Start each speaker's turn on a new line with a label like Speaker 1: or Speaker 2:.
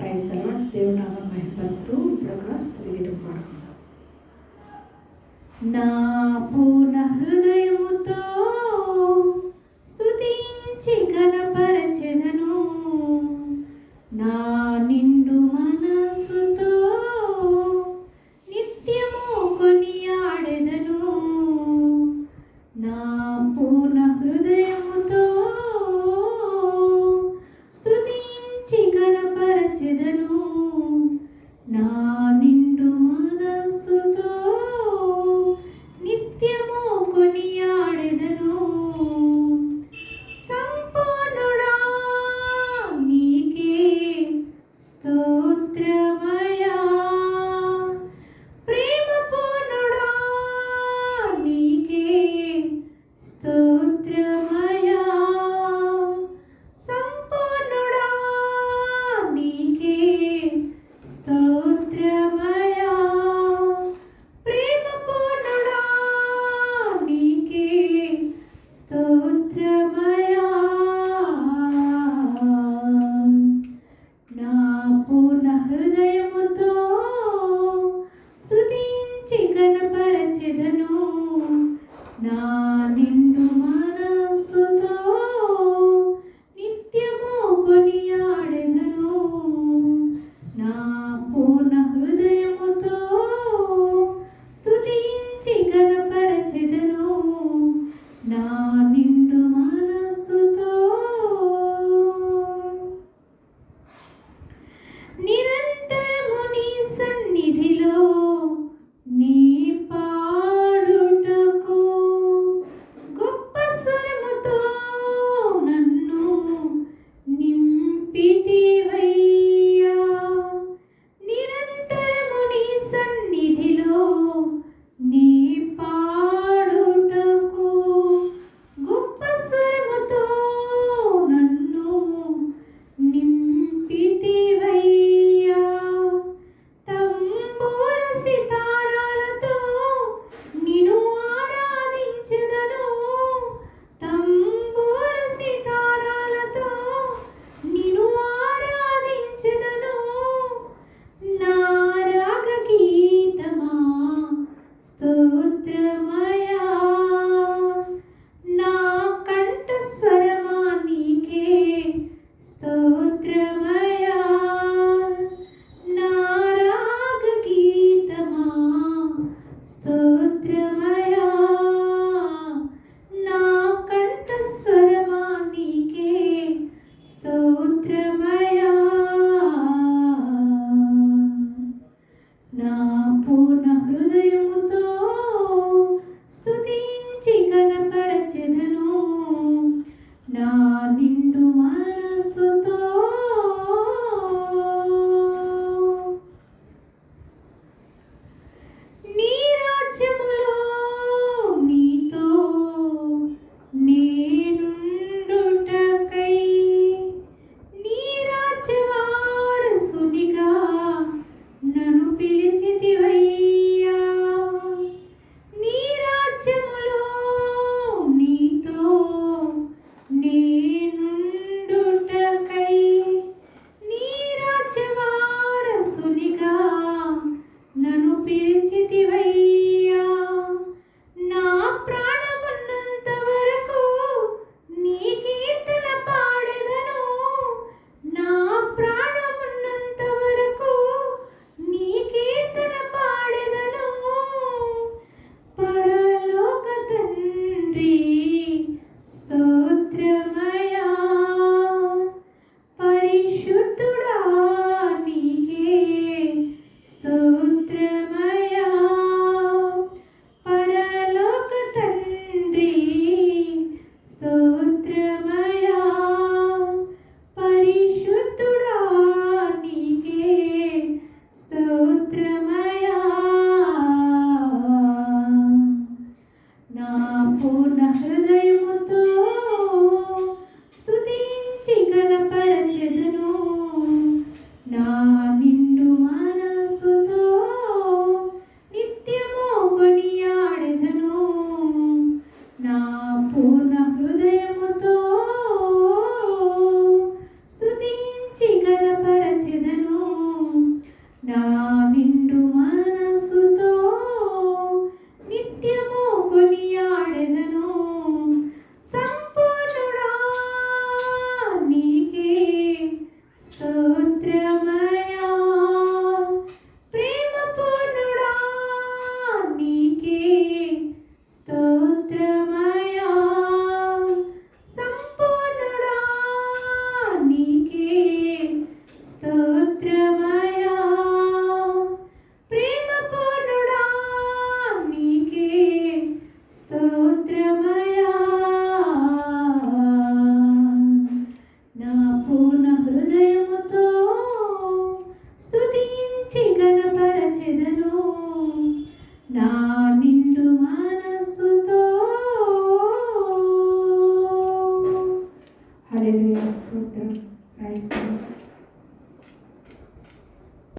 Speaker 1: Praise తర్వాత దేవుడు నామం మహిపరుస్తూ ఇప్పుడు ఒక స్థితిగీతం పాడుకుందాం. నా పూర్ణ హృదయముతో స్థుతించి కనపరచెదను. నా నిండు మనస్సుతో నిత్యము కొనియాడెదను. నా Nasıl da ധനോ కలపరచెదను నా